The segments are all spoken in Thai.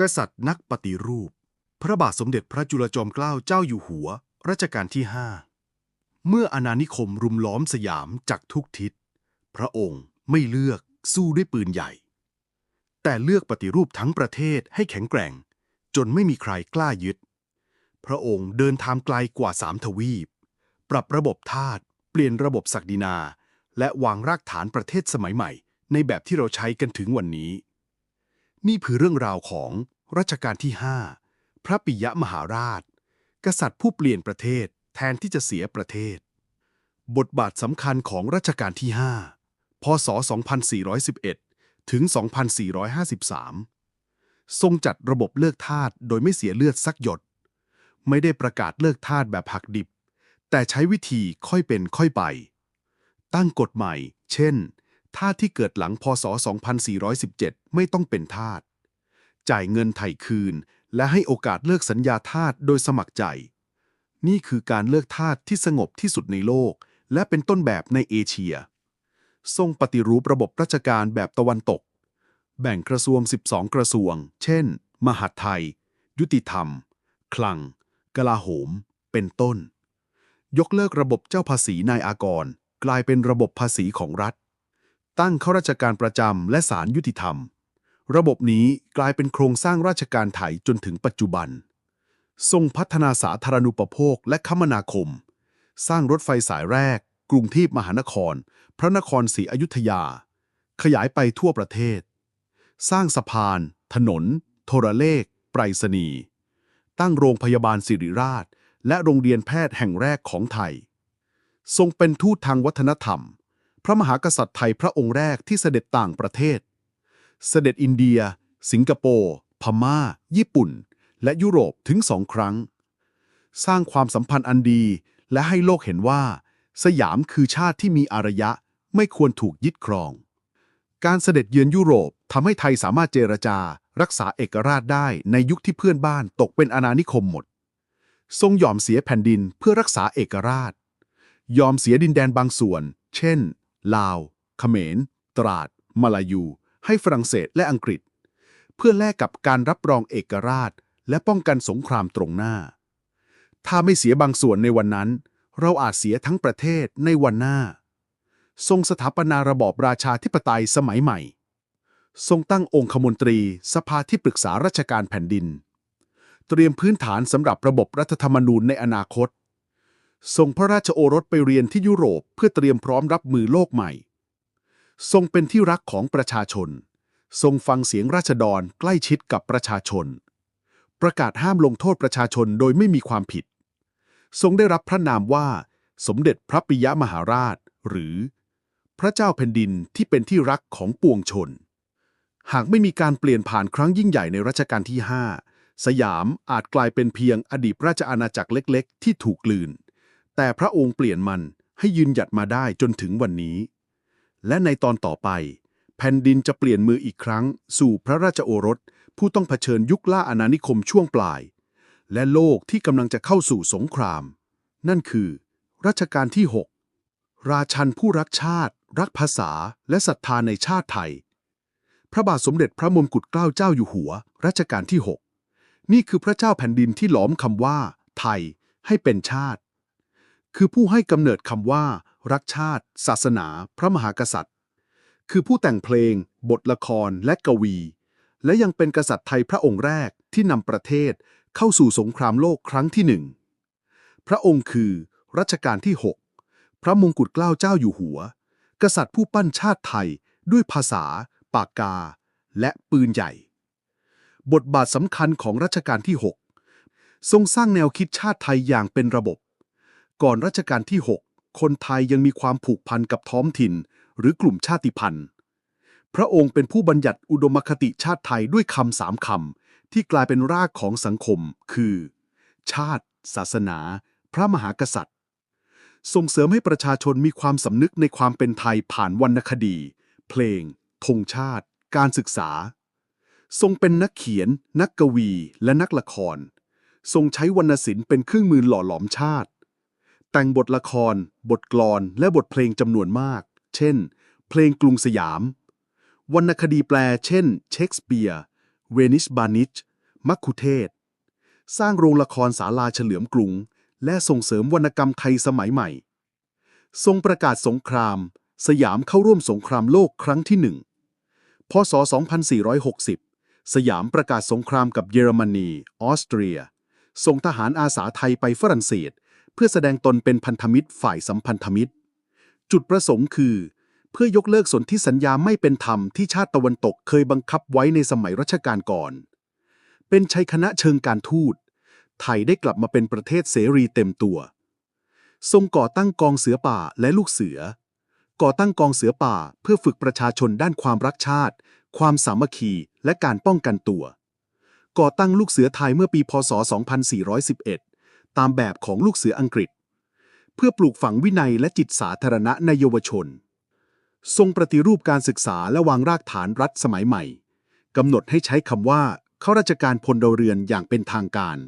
กษัตริย์นักปฏิรูป พระบาทสมเด็จพระจุลจอมเกล้าเจ้าอยู่หัว รัชกาลที่ห้าเมื่ออาณานิคมรุมล้อมสยามจากทุกทิศ พระองค์ไม่เลือกสู้ด้วยปืนใหญ่ แต่เลือกปฏิรูปทั้งประเทศให้แข็งแกร่ง จนไม่มีใครกล้ายึด พระองค์เดินทางไกลกว่าสามทวีป ปรับระบบทาสเปลี่ยนระบบศักดินา และวางรากฐานประเทศสมัยใหม่ ในแบบที่เราใช้กันถึงวันนี้ นี่คือเรื่องราวของรัชกาลที่ 5 พระปิยมหาราช กษัตริย์ผู้เปลี่ยนประเทศแทนที่จะเสียประเทศ บทบาทสำคัญของรัชกาลที่ 5 พศ 2411 ถึง 2453 ทรงจัดระบบเลือกทาสโดยไม่เสียเลือดสักหยด ไม่ได้ประกาศเลิกทาสแบบหักดิบ แต่ใช้วิธีค่อยเป็นค่อยไป ตั้งกฎใหม่ เช่น ทาสที่เกิดหลังพศ 2417 ไม่ต้องเป็นทาส จ่ายเงินไถ่คืน และให้โอกาสเลิกสัญญาทาสโดยสมัครใจ นี่คือการเลิกทาสที่สงบที่สุดในโลก และเป็นต้นแบบในเอเชีย ทรงปฏิรูประบบราชการแบบตะวันตก แบ่งกระทรวง 12 กระทรวง เช่น มหาดไทย ยุติธรรม คลัง กลาโหม เป็นต้น ยกเลิกระบบเจ้าภาษีนายอากร กลายเป็นระบบภาษีของรัฐ ตั้งข้าราชการประจำและศาลยุติธรรม ระบบนี้กลายเป็นโครงสร้างราชการไทยจนถึงปัจจุบัน ทรงพัฒนาสาธารณูปโภคและคมนาคม สร้างรถไฟสายแรก กรุงเทพมหานคร พระนครศรีอยุธยา ขยายไปทั่วประเทศ สร้างสะพาน ถนน โทรเลขไปรษณีย์ตั้งโรงพยาบาลสิริราช และโรงเรียนแพทย์แห่งแรกของไทย ทรงเป็นทูตทางวัฒนธรรม พระมหากษัตริย์ไทยพระองค์แรกที่เสด็จต่างประเทศ เสด็จอินเดีย สิงคโปร์ พม่า ญี่ปุ่น และยุโรปถึงสองครั้ง สร้างความสัมพันธ์อันดีและให้โลกเห็นว่า สยามคือชาติที่มีอารยะไม่ควรถูกยึดครอง การเสด็จเยือนยุโรปทำให้ไทยสามารถเจรจารักษาเอกราชได้ในยุคที่เพื่อนบ้านตกเป็นอาณานิคมหมด ทรงยอมเสียแผ่นดินเพื่อรักษาเอกราช ยอมเสียดินแดนบางส่วน เช่น ลาวเขมร ตราด มาลายู ให้ฝรั่งเศสและอังกฤษ เพื่อแลกกับการรับรองเอกราช และป้องกันสงครามตรงหน้า ถ้าไม่เสียบางส่วนในวันนั้น เราอาจเสียทั้งประเทศในวันหน้า ทรงสถาปนาระบอบราชาธิปไตยสมัยใหม่ ทรงตั้งองคมนตรีสภาที่ปรึกษาราชการแผ่นดิน เตรียมพื้นฐานสำหรับระบบรัฐธรรมนูญในอนาคต ทรงพระราชโอรสไปเรียนที่ยุโรปเพื่อเตรียมพร้อมรับมือโลกใหม่ ทรงเป็นที่รักของประชาชน ทรงฟังเสียงราษฎรใกล้ชิดกับประชาชน ประกาศห้ามลงโทษประชาชนโดยไม่มีความผิด ทรงได้รับพระนามว่า สมเด็จพระปิยมหาราช หรือ พระเจ้าแผ่นดินที่เป็นที่รักของปวงชน หากไม่มีการเปลี่ยนผ่านครั้งยิ่งใหญ่ในรัชกาลที่ 5 สยามอาจกลายเป็นเพียงอดีตราชอาณาจักรเล็ก ๆ ที่ถูกกลืน แต่พระองค์เปลี่ยนมันให้ยืนหยัดมาได้จนถึงวันนี้ และในตอนต่อไป แผ่นดินจะเปลี่ยนมืออีกครั้ง สู่พระราชโอรส ผู้ต้องเผชิญยุคล่าอาณานิคมช่วงปลาย และโลกที่กำลังจะเข้าสู่สงคราม นั่นคือ รัชกาลที่ 6 ราชันผู้รักชาติ รักภาษาและศรัทธาในชาติไทย พระบาทสมเด็จพระมงกุฎเกล้าเจ้าอยู่หัว รัชกาลที่ 6 นี่คือพระเจ้าแผ่นดินที่หลอมคำว่า ไทยให้เป็นชาติ คือผู้ให้กำเนิดคำว่า รักชาติ ศาสนา พระมหากษัตริย์ คือผู้แต่งเพลง บทละครและกวี และยังเป็นกษัตริย์ไทยพระองค์แรกที่นำประเทศเข้าสู่สงครามโลกครั้งที่หนึ่งพระองค์คือรัชกาลที่ 6 พระมงกุฎเกล้าเจ้าอยู่หัว กษัตริย์ผู้ปั้นชาติไทยด้วยภาษา ปากกา และปืนใหญ่ บทบาทสำคัญของรัชกาลที่ 6 ทรงสร้างแนวคิดชาติไทยอย่างเป็นระบบ ก่อนรัชกาลที่ 6 คนไทยยังมีความผูกพันกับท้องถิ่น หรือกลุ่มชาติพันธุ์ พระองค์เป็นผู้บัญญัติอุดมคติชาติไทยด้วยคำสามคำที่กลายเป็นรากของสังคม คือ ชาติ ศาสนา พระมหากษัตริย์ ส่งเสริมให้ประชาชนมีความสำนึกในความเป็นไทยผ่านวรรณคดี เพลงธงชาติ การศึกษา ทรงเป็นนักเขียน นักกวี และนักละคร ทรงใช้วรรณศิลป์เป็นเครื่องมือหล่อหลอมชาติ แต่งบทละคร บทกลอน และบทเพลงจำนวนมาก เช่น เพลงกรุงสยาม วรรณคดีแปล เช่น เชคสเปียร์ เวนิสบานิช มัคคุเทศ สร้างโรงละครศาลาเฉลิมกรุง และส่งเสริมวรรณกรรมไทยสมัยใหม่ ทรงประกาศสงคราม สยามเข้าร่วมสงครามโลกครั้งที่หนึ่งพศ 2460 สยามประกาศสงครามกับเยอรมนี ออสเตรีย ส่งทหารอาสาไทยไปฝรั่งเศส เพื่อแสดงตนเป็นพันธมิตรฝ่ายสัมพันธมิตร จุดประสงค์คือ เพื่อยกเลิกสนธิสัญญาไม่เป็นธรรมที่ชาติตะวันตกเคยบังคับไว้ในสมัยรัชกาลก่อน เป็นชัยคณะเชิงการทูต ไทยได้กลับมาเป็นประเทศเสรีเต็มตัว ทรงก่อตั้งกองเสือป่าและลูกเสือ ก่อตั้งกองเสือป่าเพื่อฝึกประชาชนด้านความรักชาติ ความสามัคคีและการป้องกันตัว ก่อตั้งลูกเสือไทยเมื่อปี พศ 2411 ตามแบบของลูกเสืออังกฤษ เพื่อปลูกฝังวินัยและจิตสาธารณะในเยาวชน ทรงปฏิรูปการศึกษาและวางรากฐานรัฐสมัยใหม่กำหนดให้ใช้คำว่าข้าราชการพลเรือนอย่างเป็นทางการ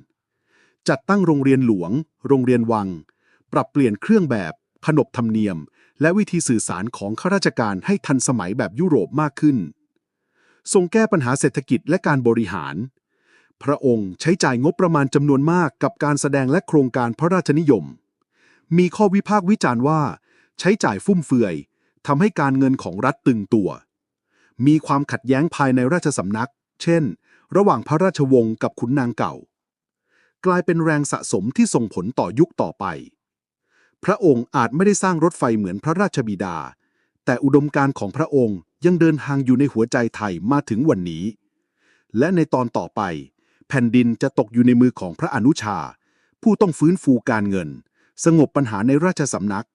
จัดตั้งโรงเรียนหลวง โรงเรียนวัง ปรับเปลี่ยนเครื่องแบบ ขนบธรรมเนียม และวิธีสื่อสารของข้าราชการให้ทันสมัยแบบยุโรปมากขึ้น ทรงแก้ปัญหาเศรษฐกิจและการบริหาร พระองค์ใช้จ่ายงบประมาณจำนวนมากกับการแสดงและโครงการพระราชนิยม มีข้อวิพากษ์วิจารณ์ว่า ใช้จ่ายฟุ่มเฟือยทำให้การเงินของรัฐตึงตัว มีความขัดแย้งภายในราชสำนัก เช่น ระหว่างพระราชวงศ์กับขุนนางเก่า กลายเป็นแรงสะสมที่ส่งผลต่อยุคต่อไป พระองค์อาจไม่ได้สร้างรถไฟเหมือนพระราชบิดา แต่อุดมการณ์ของพระองค์ยังเดินทางอยู่ในหัวใจไทยมาถึงวันนี้ และในตอนต่อไป แผ่นดินจะตกอยู่ในมือของพระอนุชา ผู้ต้องฟื้นฟูการเงิน สงบปัญหาในราชสำนัก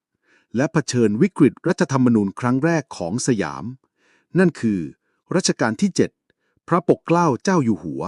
และเผชิญวิกฤตรัฐธรรมนูญครั้งแรกของสยาม นั่นคือ รัชกาลที่ 7 พระปกเกล้าเจ้าอยู่หัว